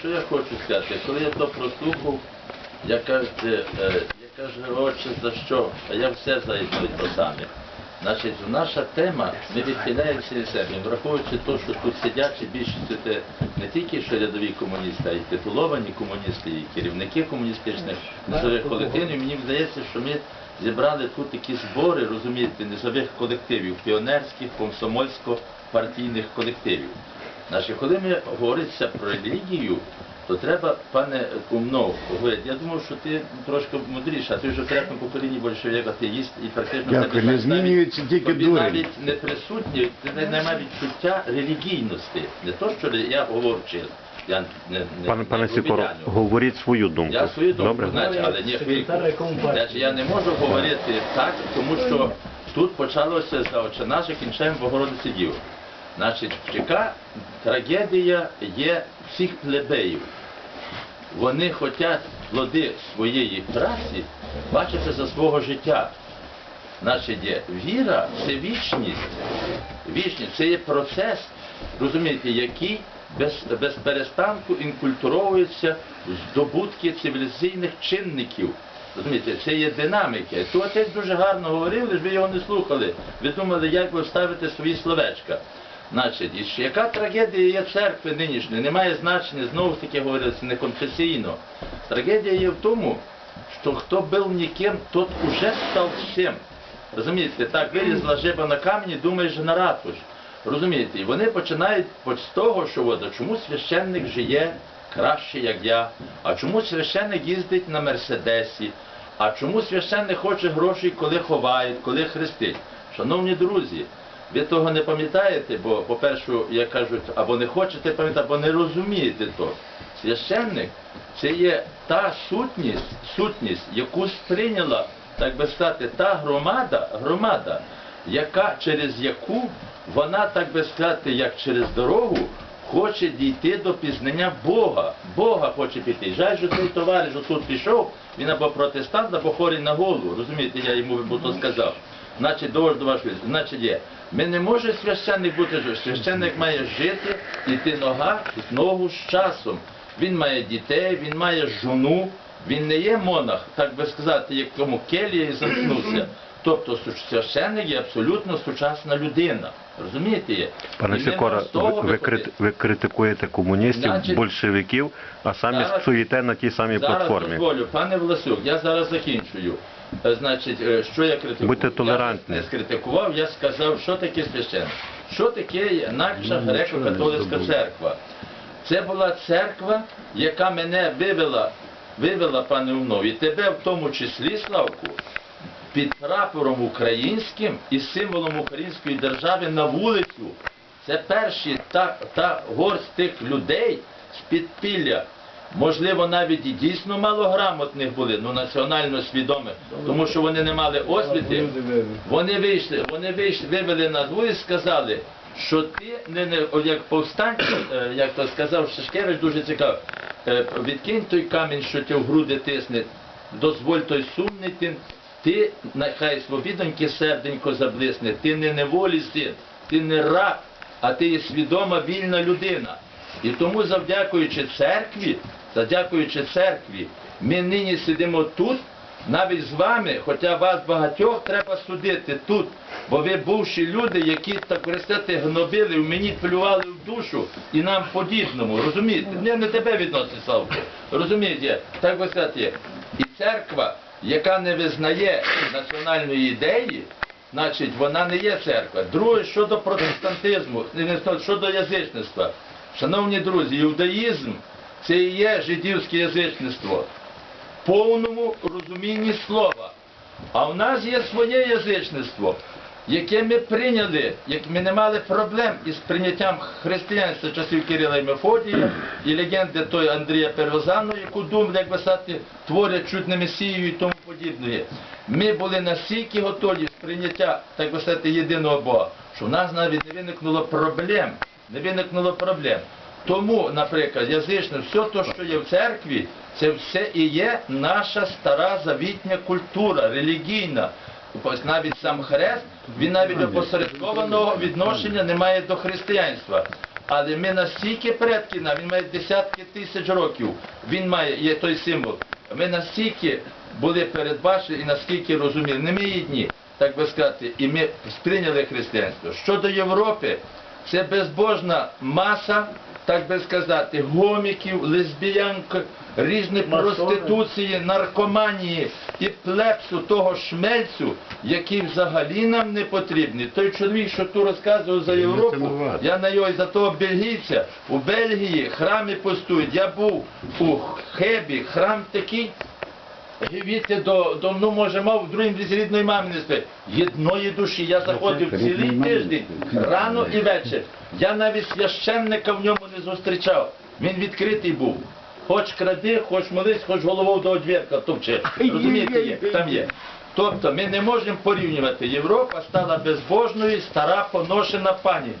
що я хочу сказати? Коли я то прослухав, я кажу, е, я кажу, отче, за що? А я все за то саме. Значить, наша тема, ми відхиляємося від себе, враховуючи те, що тут сидячі більшістю це не тільки що рядові комуністи, а й титуловані комуністи, і керівники комуністичних низових колективів. Мені здається, що ми зібрали тут такі збори, розумієте, низових колективів, піонерських, комсомольсько-партійних колективів. Значить, коли ми говориться про релігію, то треба, пане Кумнов, говорити, я думав, що ти трошки мудріша, ти вже в третьому поколінні більшовик, атеїст і практично Дякую, тебе не навіть- змінюється тільки тобі дурень. навіть не присутні, ти не- немає відчуття релігійності. Не то, що я говорю чесно. Я не, не, Пане, не пане Сікоро, говоріть свою думку. Я свою думку Добре? знаю, але ні хвильку. Значить, я не можу говорити так, тому що тут почалося за очі наші кінчаємо Богородиці Діви. Значить, яка трагедія є всіх плебеїв. Вони хочуть плоди своєї праці бачити за свого життя. Значить, є віра це вічність. Вічність це є процес, розумієте, який без, без перестанку інкультуровується здобутки цивілізаційних чинників. Розумієте, це є динаміка. То отець дуже гарно говорив, лише ви його не слухали. Ви думали, як ви вставите свої словечка. Значить, і яка трагедія є церкви нинішньої? Немає значення, знову ж таки говориться, не конфесійно. Трагедія є в тому, що хто був ніким, тот уже став всім. Розумієте, так вилізла жиба на камені, думаєш на ратуш. Розумієте, і вони починають з того, що от, а чому священник жиє краще, як я, а чому священник їздить на Мерседесі, а чому священник хоче грошей, коли ховають, коли хрестить. Шановні друзі, ви того не пам'ятаєте, бо, по-перше, як кажуть, або не хочете пам'ятати, або не розумієте то. Священник це є та сутність, сутність, яку сприйняла, так би сказати, та громада, громада, яка, через яку вона, так би сказати, як через дорогу, хоче дійти до пізнання Бога. Бога хоче піти. Жаль, що цей товариш тут пішов, він або протестант, або хорий на голову. Розумієте, я йому бо то сказав. Значить, до вашої. Значить, є. Ми не може священник бути. Священник має жити, йти нога ногу з часом. Він має дітей, він має жону, він не є монах, так би сказати, як тому келія і замкнувся. Тобто священник є абсолютно сучасна людина. Розумієте? є? Пане Сікора, ви, ви, ви критикуєте комуністів, Значить, большевиків, а самі зараз- стоїте на тій самій Зараз платформі. дозволю, пане Власюк, я зараз закінчую. Е, Значить, е, що я критикував? Будьте толерантні. Я не скритикував, я сказав, що таке священник. Що таке наша Ну, греко-католицька церква? Це була церква, яка мене вивела, вивела, пане Умнов, і тебе в тому числі, Славку, під прапором українським і символом української держави на вулицю. Це перші та, та горсть тих людей з підпілля. Можливо, навіть і дійсно малограмотних були, ну національно свідомих, тому що вони не мали освіти. Вони вийшли, вони вийшли, вивели на двоє і сказали, що ти не, не як повстанці, е, як то сказав Шишкевич, дуже цікаво, е, відкинь той камінь, що тебе в груди тисне, дозволь той сумний ти, ти нехай свобідоньки серденько заблисне, ти не неволі син, ти не раб, а ти є свідома вільна людина. І тому, завдякуючи церкві, завдякуючи церкві, ми нині сидимо тут, навіть з вами, хоча вас багатьох треба судити тут, бо ви бувші люди, які так сказати, гнобили, в мені плювали в душу і нам подібному. Розумієте? Не, не тебе відносить Славко. Розумієте? Так би сказати, і церква, яка не визнає національної ідеї, значить вона не є церква. Друге, щодо протестантизму, щодо язичництва. Шановні друзі, іудаїзм це і є жидівське язичництво в повному розумінні слова. А в нас є своє язичництво, яке ми прийняли, як ми не мали проблем із прийняттям християнства часів Кирила і Мефодія і легенди той Андрія Первозану, яку думали, як писати, творять чуть не Месією і тому подібне. Ми були настільки готові з прийняття, так би сказати, єдиного Бога, що в нас навіть не виникнуло проблем. Не виникнуло проблем. Тому, наприклад, язичне, все те, що є в церкві, це все і є наша стара завітня культура, релігійна. Ось навіть сам хрест, він навіть опосередкованого відношення не має до християнства. Але ми настільки предки, нам, він має десятки тисяч років, він має, є той символ. Ми настільки були передбачені і наскільки розуміли, не ми єдні, так би сказати, і ми сприйняли християнство. Щодо Європи, це безбожна маса, так би сказати, гоміків, лесбіянок, різні проституції, наркоманії і плепсу того шмельцю, який взагалі нам не потрібні. Той чоловік, що тут розказував за Європу, я на його і за того бельгійця. У Бельгії храми пустують. Я був у Хебі, храм такий. Гівіти до, до, ну може мав в другому візі рідної мами не спить. Єдної душі. Я заходив цілий тиждень, рано і вечір. Я навіть священника в ньому не зустрічав. Він відкритий був. Хоч кради, хоч молись, хоч головою до одвірка товчи. Розумієте, є, там є. Тобто ми не можемо порівнювати. Європа стала безбожною, стара поношена пані.